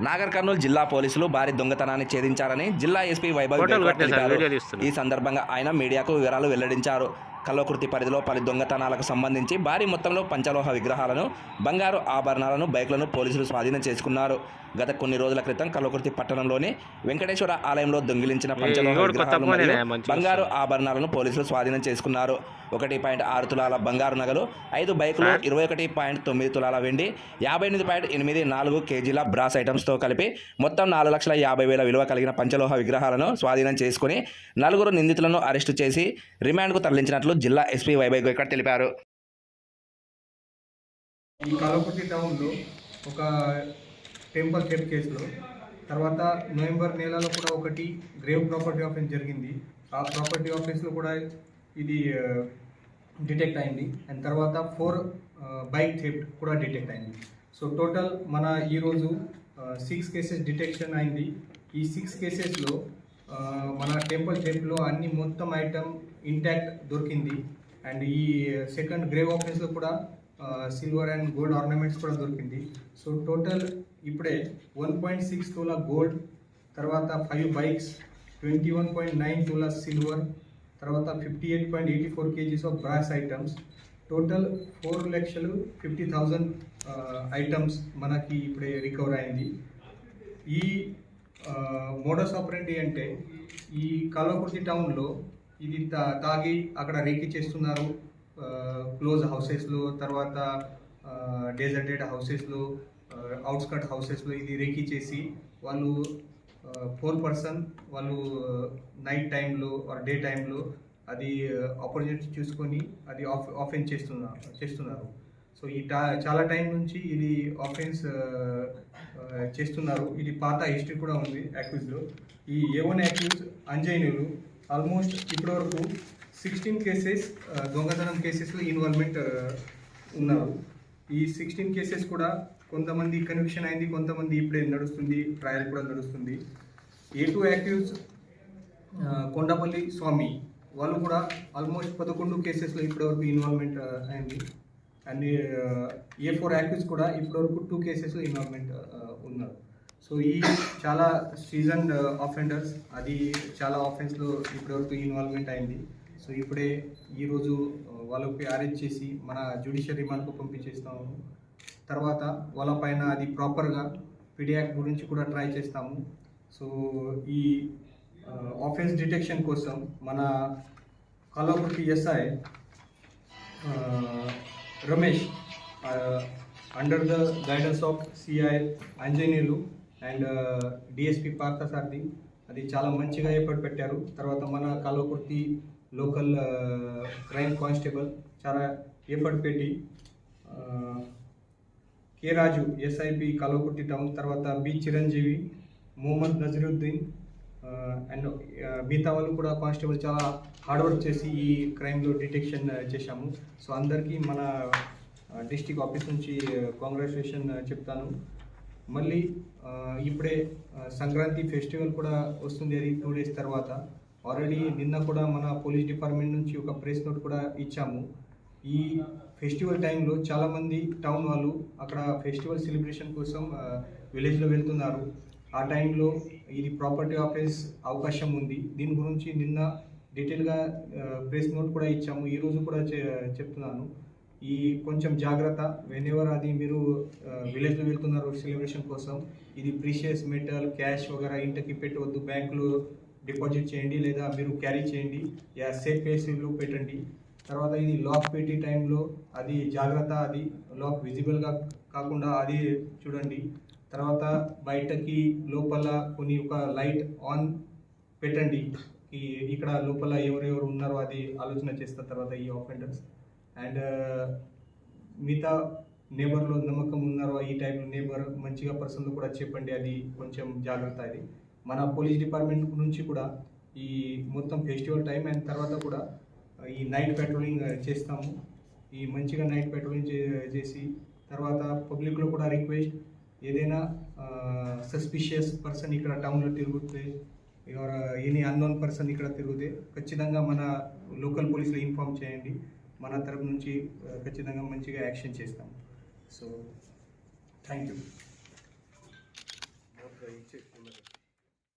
నాగర్ కర్నూలు జిల్లా పోలీసులు భారీ దొంగతనాన్ని ఛేదించారని జిల్లా ఎస్పీ వైభవ్. ఈ సందర్భంగా ఆయన మీడియాకు వివరాలు వెల్లడించారు కల్వకుర్తి పరిధిలో పలు దొంగతనాలకు సంబంధించి భారీ మొత్తంలో పంచలోహ విగ్రహాలను బంగారు ఆభరణాలను బైక్లను పోలీసులు స్వాధీనం చేసుకున్నారు. గత కొన్ని రోజుల క్రితం కల్వకుర్తి పట్టణంలోని వెంకటేశ్వర ఆలయంలో దొంగిలించిన పంచలోహ ఫోనేనా? మరియు బంగారు ఆభరణాలను పోలీసులు స్వాధీనం చేసుకున్నారు. ఒకటి పాయింట్ ఆరు తులాల బంగారు నగలు ఐదు బైకులు ఇరవై ఒకటి పాయింట్ తొమ్మిది తులాల వెండి యాభై ఎనిమిది పాయింట్ ఎనిమిది నాలుగు కేజీల బ్రాస్ ఐటమ్స్తో కలిపి మొత్తం నాలుగు లక్షల యాభై వేల విలువ కలిగిన పంచలోహ విగ్రహాలను స్వాధీనం చేసుకుని నలుగురు నిందితులను అరెస్టు చేసి రిమాండ్కు తరలించినట్లు జిల్లా ఎస్పీ వైభవ్ గోయకర్ తెలిపారు. ఈ కలవకుర్తి టౌన్లో ఒక టెంపుల్ థెఫ్ట్ కేసులో తర్వాత నవంబర్ నెలలో కూడా ఒకటి గ్రేవ్ ప్రాపర్టీ ఆఫెన్స్ జరిగింది. ఆ ప్రాపర్టీ ఆఫీస్లో కూడా ఇది డిటెక్ట్ అయింది. అండ్ తర్వాత ఫోర్ బైక్ థెఫ్ట్ కూడా డిటెక్ట్ అయింది. సో టోటల్ మన ఈరోజు సిక్స్ కేసెస్ డిటెక్షన్ అయింది. ఈ సిక్స్ కేసెస్లో మన టెంపుల్ థెఫ్ట్లో అన్ని మొత్తం ఐటమ్ ఇంటాక్ట్ దొరికింది. అండ్ ఈ సెకండ్ గ్రేవ్ ఆఫీస్లో కూడా సిల్వర్ అండ్ గోల్డ్ ఆర్నమెంట్స్ కూడా దొరికింది. సో టోటల్ ఇప్పుడే one point six tola gold తర్వాత five bikes twenty one point nine tola silver తర్వాత fifty eight point eighty four kgs of brass items total four లక్షలు fifty thousand items మనకి ఇప్పుడే recover అయింది. ఈ uh, మోడస్ ఆపరేంటి అంటే ఈ కల్వకుర్తి టౌన్లో ఇది తా తాగి అక్కడ రేకి చేస్తున్నారు. క్లోజ్ హౌసెస్లో తర్వాత డెజర్టెడ్ హౌసెస్లో అవుట్స్కట్ హౌసెస్లో ఇది రేకి చేసి వాళ్ళు ఫోర్ పర్సన్ వాళ్ళు నైట్ టైంలో ఆర్ డే టైంలో అది ఆపర్చునిటీ చూసుకొని అది ఆఫ్ ఆఫెన్స్ చేస్తున్నారు చేస్తున్నారు. సో ఈ టా చాలా టైం నుంచి ఇది ఆఫెన్స్ చేస్తున్నారు. ఇది పాత హిస్టరీ కూడా ఉంది యాక్యూజ్లో ఈ ఏవన్ యాక్యూజ్ అంజయ్యనులు ఆల్మోస్ట్ ఇప్పటివరకు సిక్స్టీన్ కేసెస్ దొంగతనం కేసెస్లో ఇన్వాల్వ్మెంట్ ఉన్నారు. ఈ సిక్స్టీన్ కేసెస్ కూడా కొంతమంది కన్విక్షన్ అయింది కొంతమంది ఇప్పుడే నడుస్తుంది ట్రయల్ కూడా నడుస్తుంది. A two actives Kondapalli Swamy వాళ్ళు కూడా ఆల్మోస్ట్ పదకొండు కేసెస్లో ఇప్పటివరకు ఇన్వాల్వ్మెంట్ అయింది. అండ్ ఏ ఫోర్ యాక్టివ్స్ కూడా ఇప్పటివరకు టూ కేసెస్లో ఇన్వాల్వ్మెంట్ ఉన్నారు. సో ఈ చాలా సీజన్ ఆఫెండర్స్ uh, అది చాలా ఆఫెన్స్లో ఇప్పటివరకు ఇన్వాల్వ్మెంట్ అయింది. సో ఇప్పుడే ఈరోజు uh, వాళ్ళకి అరెస్ట్ చేసి మన జ్యుడిషియల్ రిమాండ్కు పంపించేస్తాము. తర్వాత వాళ్ళపైన అది ప్రాపర్గా పిడియాక్ గురించి కూడా ట్రై చేస్తాము. సో ఈ uh, ఆఫెన్స్ డిటెక్షన్ కోసం మన Kalwakurthy S I Ramesh under the guidance of C I Anjaneyulu and D S P Parthasarathy అది చాలా మంచిగా ఏర్పాటు పెట్టారు. తర్వాత మన కాలువకుర్తి లోకల్ క్రైమ్ కానిస్టేబుల్ చాలా ఏర్పాటు పెట్టి కె రాజు ఎస్ఐపి కల్వకుర్తి టౌన్ తర్వాత బి చిరంజీవి మొహమ్మద్ నజరుద్దీన్ అండ్ మిగతా వాళ్ళు కూడా కానిస్టేబుల్ చాలా హార్డ్ వర్క్ చేసి ఈ క్రైమ్లో డిటెక్షన్ చేశాము. సో అందరికీ మన డిస్టిక్ ఆఫీస్ నుంచి కాంగ్రాచులేషన్ చెప్తాను. మళ్ళీ ఇప్పుడే సంక్రాంతి ఫెస్టివల్ కూడా వస్తుంది అది టూ డేస్ తర్వాత. ఆల్రెడీ నిన్న కూడా మన పోలీస్ డిపార్ట్మెంట్ నుంచి ఒక ప్రెస్ నోట్ కూడా ఇచ్చాము. ఈ ఫెస్టివల్ టైంలో చాలామంది టౌన్ వాళ్ళు అక్కడ ఫెస్టివల్ సెలబ్రేషన్ కోసం విలేజ్లో వెళ్తున్నారు. ఆ టైంలో ఇది ప్రాపర్టీ ఆఫీస్ అవకాశం ఉంది. దీని గురించి నిన్న డీటెయిల్గా ప్రెస్ నోట్ కూడా ఇచ్చాము. ఈరోజు కూడా చెప్తున్నాను. ఈ కొంచెం జాగ్రత్త వెనెవర్ అది మీరు విలేజ్లో వెళ్తున్నారు సెలబ్రేషన్ కోసం ఇది ప్రీషియస్ మెటల్ క్యాష్ వగేరా ఇంటికి పెట్టవద్దు బ్యాంకులో డిపాజిట్ చేయండి లేదా మీరు క్యారీ చేయండి. యా సేఫ్ ప్లేస్లో పెట్టండి. తర్వాత ఇది లాక్ పెట్టే టైంలో అది జాగ్రత్త అది లాక్ విజిబుల్గా కాకుండా అది చూడండి. తర్వాత బయటకి లోపల కొన్ని ఒక లైట్ ఆన్ పెట్టండి. ఈ ఇక్కడ లోపల ఎవరెవరు ఉన్నారో అది ఆలోచన చేస్తారు తర్వాత ఈ ఆఫెండర్స్ అండ్ మిగతా నేబర్లో నమ్మకం ఉన్నారో ఈ టైంలో నేబర్ మంచిగా పర్సన్లు కూడా చెప్పండి అది కొంచెం జాగ్రత్త అది. మన పోలీస్ డిపార్ట్మెంట్ నుంచి కూడా ఈ మొత్తం ఫెస్టివల్ టైం అండ్ తర్వాత కూడా ఈ నైట్ పెట్రోలింగ్ చేస్తాము. ఈ మంచిగా నైట్ పెట్రోలింగ్ చేసి తర్వాత పబ్లిక్లో కూడా రిక్వెస్ట్ ఏదైనా సస్పిషియస్ పర్సన్ ఇక్కడ టౌన్లో తిరుగుతే ఎనీ అన్నోన్ పర్సన్ ఇక్కడ తిరిగితే ఖచ్చితంగా మన లోకల్ పోలీసులు ఇన్ఫామ్ చేయండి. మన తరపు నుంచి ఖచ్చితంగా మంచిగా యాక్షన్ చేస్తాం. So thank you